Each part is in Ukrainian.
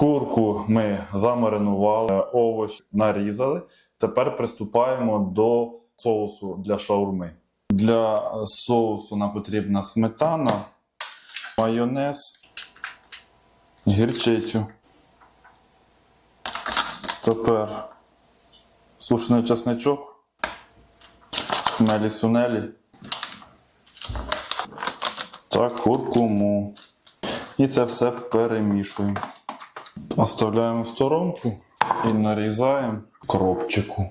Курку ми замаринували, овоч нарізали. Тепер приступаємо до соусу для шаурми. Для соусу нам потрібна сметана, майонез, гірчицю. Тепер сушений чесничок, хмелі сунелі та куркуму. І це все перемішуємо. Оставляємо в сторонку і нарізаємо кропчику.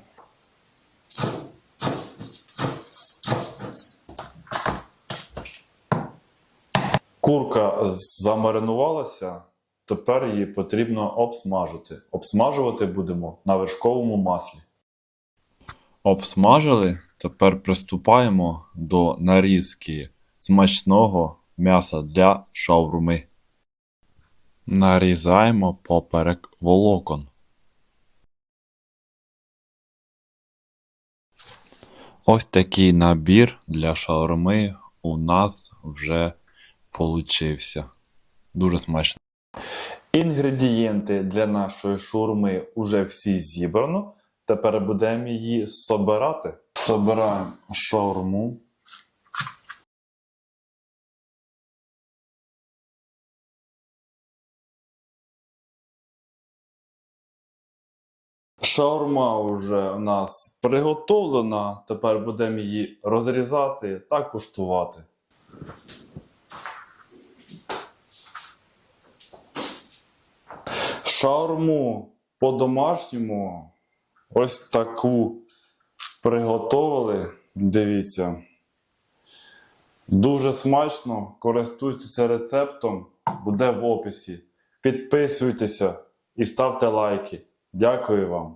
Курка замаринувалася, тепер її потрібно обсмажити. Обсмажувати будемо на вершковому маслі. Обсмажили, тепер приступаємо до нарізки смачного м'яса для шаурми. Нарізаємо поперек волокон. Ось такий набір для шаурми у нас вже получився. Дуже смачно. Інгредієнти для нашої шаурми вже всі зібрано. Тепер будемо її собирати. Собираємо шаурму. Шаурма вже у нас приготовлена. Тепер будемо її розрізати та куштувати. Шаурму по-домашньому ось таку приготовили. Дивіться. Дуже смачно. Користуйтеся рецептом, буде в описі. Підписуйтеся і ставте лайки. Дякую вам.